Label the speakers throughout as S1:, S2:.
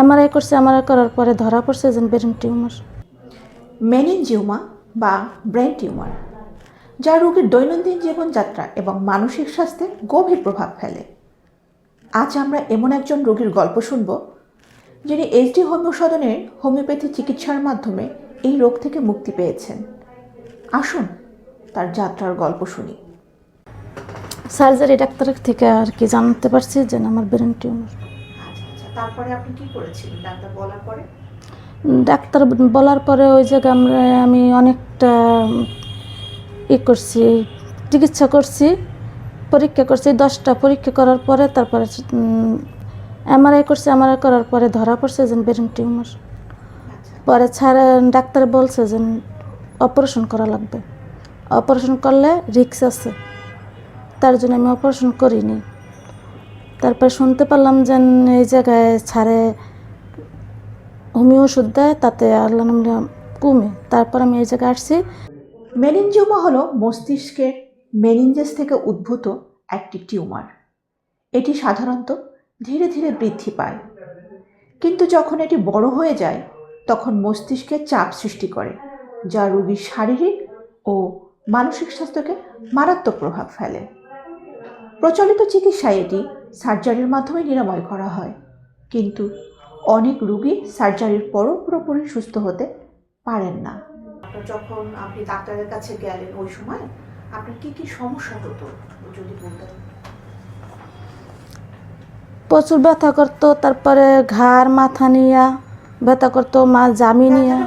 S1: MRI করছে MRI করার পরে ধরা পড়ছে যে ব্রেন টিউমার
S2: মেনিনজিওমা বা ব্রেন টিউমার যা রোগীর দৈনন্দিন জীবনযাত্রা এবং মানসিক স্বাস্থ্যে গভীর প্রভাব ফেলে। আজ আমরা এমন একজন রোগীর গল্প শুনব যিনি এসডি হোমিও সদনের হোমিওপ্যাথি চিকিৎসার মাধ্যমে এই রোগ থেকে মুক্তি পেয়েছেন। আসুন তার যাত্রার গল্প শুনি।
S1: সার্জারি ডাক্তারের থেকে আর কি জানতে পারছি যে আমার ব্রেন টিউমার
S2: তারপরে আপনি কি করেছিলেন? ডাক্তার বলার পরে?
S1: ডাক্তার বলার পরে ওই জায়গায় আমরা আমি অনেকটা ই করছি চিকিৎসা করছি পরীক্ষা করছি দশটা পরীক্ষা করার পরে তারপরে এমআরআই করছি এমআরআই করার পরে ধরা পড়ছে যে ব্রেন টিউমার।
S2: আচ্ছা।
S1: পরে ছাড়া ডাক্তার বলছে যে অপারেশন করা লাগবে। অপারেশন করলে রিক্স আছে। তার জন্য আমি অপারেশন করিনি। তারপর শুনতে পারলাম যে এই জায়গায় ছাড়ে হোমিও ওষুধ দেয়, তাতে আল্লাহ কমে। তারপর আমি এই জায়গায় আসছি।
S2: মেনিনজিওমা হলো মস্তিষ্কের মেনিনজেস থেকে উদ্ভূত একটি টিউমার। এটি সাধারণত ধীরে ধীরে বৃদ্ধি পায়। কিন্তু যখন এটি বড় হয়ে যায়, তখন মস্তিষ্কে চাপ সৃষ্টি করে, যা রোগীর শারীরিক ও মানসিক স্বাস্থ্যকে মারাত্মক প্রভাব ফেলে। প্রচলিত চিকিৎসায় এটি সার্জারির মাধ্যমে নিরাময় করা হয়। কিন্তু অনেক রুগী সার্জারির পরও পুরোপুরি সুস্থ হতে পারেন না। যখন আপনি ডাক্তারের কাছে গেলেন ওই সময় আপনার কি কি সমস্যা হতো যদি বলতেন?
S1: প্রচুর ব্যথা করতো তারপরে ঘাড় মাথা নিয়া ব্যথা করতো মা জামি নিয়া।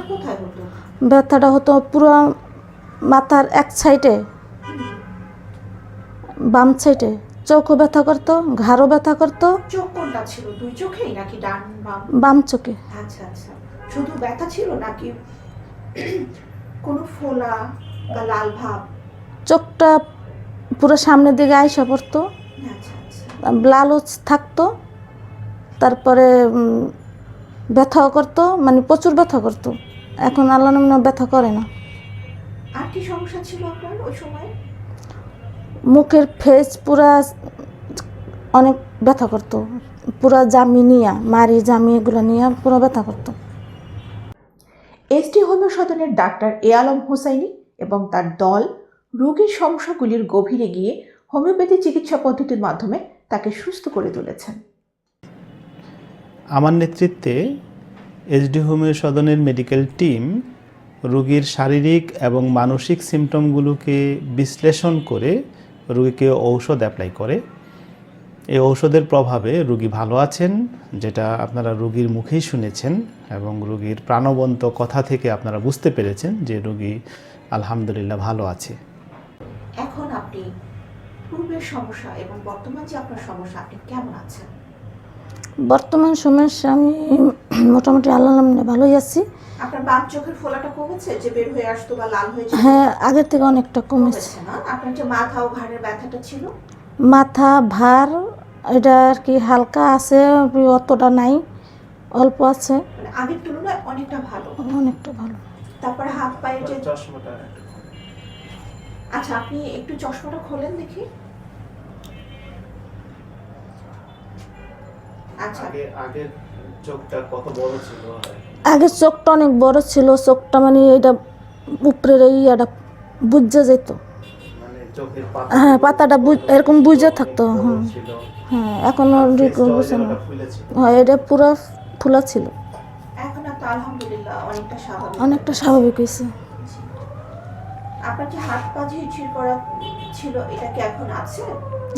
S2: ব্যথাটা হতো
S1: পুরো মাথার এক সাইডে বাম সাইডে চোখও ব্যথা করতো ঘাড়ও ব্যথা করতো।
S2: চোখ কোনটা ছিল দুই চোখেই নাকি ডান বাম?
S1: বাম চোখে।
S2: আচ্ছা আচ্ছা। শুধু ব্যথা ছিল নাকি কোনো ফোলা বা লাল ভাব?
S1: চোখটা পুরো সামনের দিকে আইসা পড়তো।
S2: আচ্ছা আচ্ছা।
S1: লালও থাকতো তারপরে ব্যথাও করতো মানে প্রচুর ব্যথা করতো। এখন আল্লাহ ব্যথা করে না।
S2: আর কি সমস্যা ছিল আপনার ওই সময়?
S1: মুখের ফেস পুরা অনেক ব্যথা করতো। পুরা জামি নিয়া মারি জামি এগুলো নিয়ে পুরো ব্যথা করতো।
S2: এসডি হোমিও সদনের ডাক্তার এ আলম হোসাইনি এবং তার দল রোগীর সমস্যাগুলির গভীরে গিয়ে হোমিওপ্যাথি চিকিৎসা পদ্ধতির মাধ্যমে তাকে সুস্থ করে তুলেছেন।
S3: আমার নেতৃত্বে এসডি হোমিও সদনের মেডিকেল টিম রোগীর শারীরিক এবং মানসিক সিমটমগুলোকে বিশ্লেষণ করে রোগীকে ঔষধ অ্যাপ্লাই করে। এই ঔষধের প্রভাবে রুগী ভালো আছেন, যেটা আপনারা রুগীর মুখেই শুনেছেন এবং রুগীর প্রাণবন্ত কথা থেকে আপনারা বুঝতে পেরেছেন যে রুগী আলহামদুলিল্লাহ ভালো আছে।
S2: এখন আপনি পূর্বের সমস্যা এবং বর্তমান যে আপনার সমস্যা, আপনি কেমন আছেন?
S1: বর্তমান সমস্যা আমি মোটামুটি আল্লাহ নামে ভালোই আছি।
S2: আপনার বাম চোখের ফোলাটা কমেছে যে বের হয়ে আসতো বা লাল হয়ে
S1: হ্যাঁ আগের থেকে অনেকটা কমেছে।
S2: কমেছে না? আপনার যে মাথা ও ঘাড়ের ব্যথাটা ছিল?
S1: মাথা ভার এটা আর কি হালকা আছে অতটা নাই অল্প আছে।
S2: মানে আগের তুলনায় অনেকটা ভালো।
S1: অনেকটা ভালো।
S2: তারপরে হাত পায়ে যে চশমাটা। আচ্ছা আপনি একটু চশমাটা খোলেন দেখি। আচ্ছা।
S3: আগের চোখটা কত বড় ছিল?
S1: আগে চোখটা অনেক বড় ছিল চোখটা মানে এটা উপরের এই এটা বুঝে যেত।
S3: মানে
S1: হ্যাঁ পাতাটা বুঝ- এরকম বুঝে থাকতো হ্যাঁ। হ্যাঁ এখন হ্যাঁ এটা পুরো ফুলা ছিল।
S2: এখন তো আলহামদুলিল্লাহ অনেকটা স্বাভাবিক।
S1: হয়েছে।
S2: আপনার যে হাত পা ঝিরঝির করা ছিল? এটা কি এখন আছে?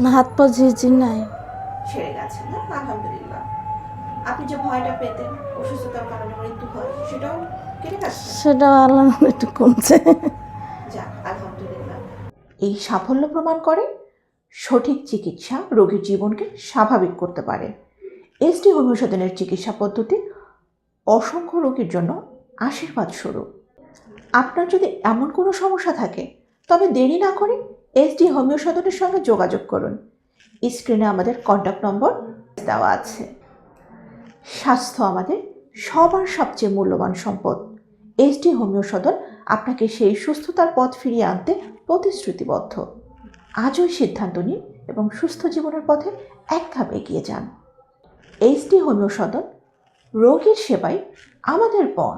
S1: না হাত পা ঝিরঝির নাই।
S2: ছেড়ে গেছে না আলহামদুলিল্লাহ। আপনি যে ভয়টা পেতেন অসুস্থতার কারণে মৃত্যু হয় সেটাও কেটে গেছে
S1: সেটা আল্লাহ একটু কমছে।
S2: যাক আলহামদুলিল্লাহ। এই সাফল্য প্রমাণ করে সঠিক চিকিৎসা রোগীর জীবনকে স্বাভাবিক করতে পারে। এসডি হোমিওসদনের চিকিৎসা পদ্ধতি অসংখ্য রোগীর জন্য আশীর্বাদ স্বরূপ। আপনার যদি এমন কোনো সমস্যা থাকে তবে দেরি না করে এসডি হোমিওসদনের সঙ্গে যোগাযোগ করুন। স্ক্রিনে আমাদের কন্ট্যাক্ট নম্বর দেওয়া আছে। স্বাস্থ্য আমাদের সবার সবচেয়ে মূল্যবান সম্পদ। এসডি হোমিও সদন আপনাকে সেই সুস্থতার পথ ফিরিয়ে আনতে প্রতিশ্রুতিবদ্ধ। আজই সিদ্ধান্ত নিন এবং সুস্থ জীবনের পথে এক ধাপ এগিয়ে যান। এইচডি হোমিও সদন, রোগীর সেবাই আমাদের পণ